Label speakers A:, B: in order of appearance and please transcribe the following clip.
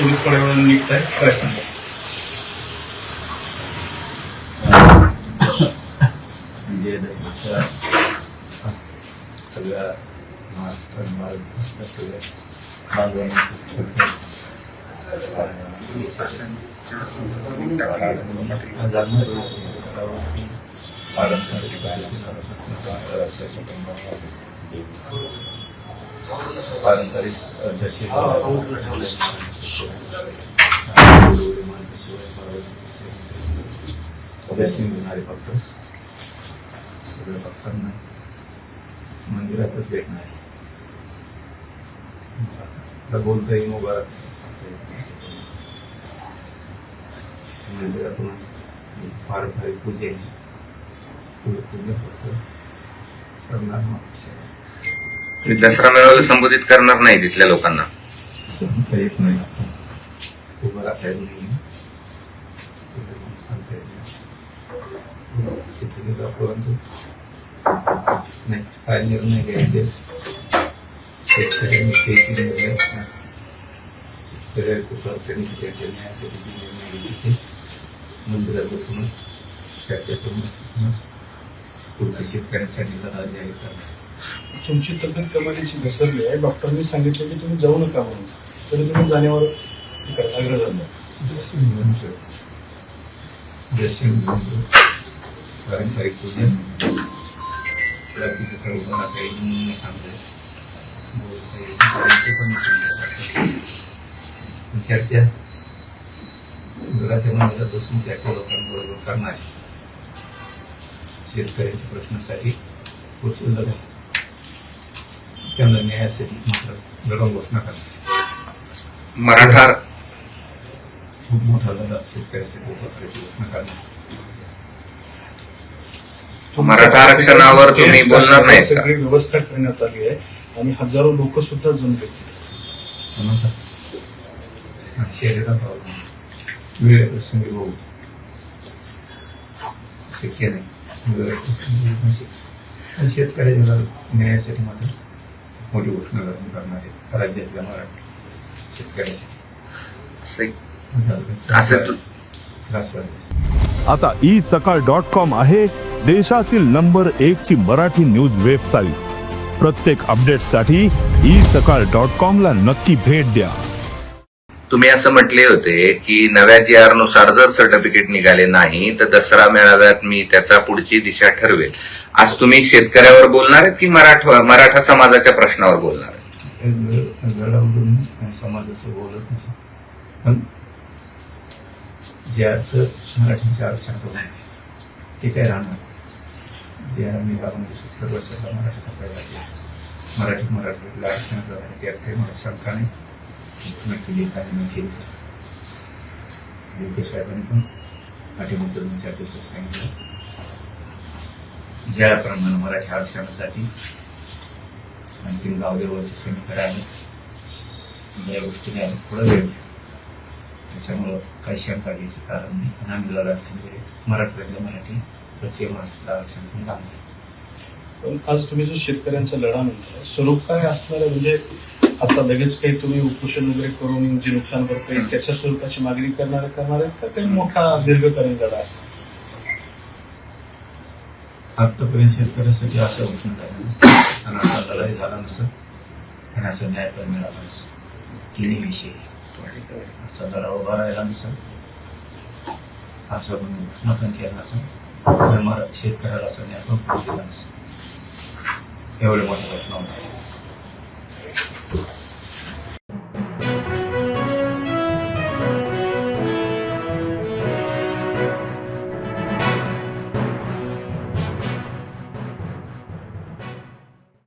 A: तुम्ही थोड्या वेळाने निघताय काय सांगा
B: विजयादशमीच्या सगळ्या महाराष्ट्र भारत सगळ्या बांधवांना पारंपरिक पारंपरिक उदयसिंग घेणारे भक्त सगळ्या भक्तांना मंदिरातच भेटणार आहे आता बोलता येईल उभा सांगता येत मंदिरातूनच ही पारंपरिक पूजेने पूर्ण पूजा फक्त करणार माणूस
C: दसरा मेळाव्याला संबोधित करणार नाही तिथल्या लोकांना.
B: सांगता येत नाही आता उभं राहता येत नाही त्याच्यामुळे सांगता येत नाही तिथे गेला परंतु नाही काय निर्णय घ्यायचे शेतकऱ्यांविषयीचे निर्णय शेतकऱ्या खूप अडचणी त्यांच्या न्यायासाठी जे निर्णय घ्यायचे ते मंदिरात बसूनच चर्चा करूनच पुढच्या शेतकऱ्यांसाठी लढा जाहीर करणार
A: तुमची तब्येत कमालीची घसरली आहे डॉक्टरांनी सांगितलं की तुम्ही जाऊ नका म्हणून तरी तुम्ही जाण्यावर आग्रह
B: पारंपरिक पूजा बाकीचं मला काही म्हणून सांगताय. बोलता येईल. पण चर्चा? मनाला बसून चर्चा लोकांबरोबर करणार. शेतकऱ्यांच्या प्रश्नासाठी उचललं आहे त्यांना न्यायासाठी मात्र लढवून घोषणा करणार
C: मराठा
B: खूप मोठा शेतकऱ्यासाठी उभा करायची घोषणा करणार
C: मराठा आरक्षणावर तुम्ही बोलणार नाहीत का?
A: सगळी व्यवस्था करण्यात आली आहे आणि हजारो लोक सुद्धा जमले
B: शरीरात प्रॉब्लेम वेळे प्रसंगी भाऊ शक्य नाही. शेतकऱ्याच्या न्यायासाठी मात्र मोठी घोषणा करणार आहेत राज्यातल्या मराठी
C: असं-
B: त्रास
D: आता ई सकाळ डॉट कॉम आहे देशातील नंबर एक ची मराठी न्यूज वेबसाईट. प्रत्येक अपडेटसाठी ई सकाळ डॉट कॉम ला नक्की भेट द्या.
C: तुम्ही असं म्हटले होते की नव्या जी आरनुसार जर सर्टिफिकेट निघाले नाही तर दसरा मेळाव्यात मी त्याचा पुढची दिशा ठरवेल. आज तुम्ही शेतकऱ्यावर बोलणार आहेत की मराठा मराठा समाजाच्या प्रश्नावर बोलणार? आहेत
B: नाही समाज असं बोलत नाही पण ज्याचं मराठीच्या आरक्षणाचं नाही ते काय राहणार जे आम्ही म्हणजे सत्तर वर्षाला मराठीचा सांगायला केला मराठी मराठीतल्या आरक्षणाचं आहे त्यात काही मला शंका नाही घोषणा केली काय न केली योग्य साहेबांनी पण पाठिंबाचं विचार दिवस दिवसात सांगितलं ज्याप्रमाणे मराठी आरक्षणासाठी आणखीन गाव लेवलचं समीकरण आहे. या गोष्टीने आम्ही थोडा वेळ घ्या त्याच्यामुळं काही शंका घ्यायचं कारण नाही. आणि आम्ही लढा वगैरे मराठवाड्यातल्या मराठी पश्चिम महाराष्ट्राला आरक्षण पण
A: पण आज तुम्ही जो शेतकऱ्यांचा लढा म्हणताय स्वरूप काय असणार म्हणजे आता लगेच काही तुम्ही उपोषण वगैरे करून जे नुकसान भरपाई त्याच्या स्वरूपाची मागणी करणार करणार आहेत का? काही मोठा दीर्घकालीन लढा असणार?
B: आतापर्यंत शेतकऱ्यासाठी अशा घोषणा झाल्या नसतात आणि असा लढाई झाला नसत. आणि असा न्याय पण मिळाला नसत. तिन्ही विषयी असा लढा उभा राहिला नसत असं पण घोषणा पण केला नसत आणि मरा शेतकऱ्याला असा न्याय पण दिला नसत एवढे मोठ्या घटना होत्या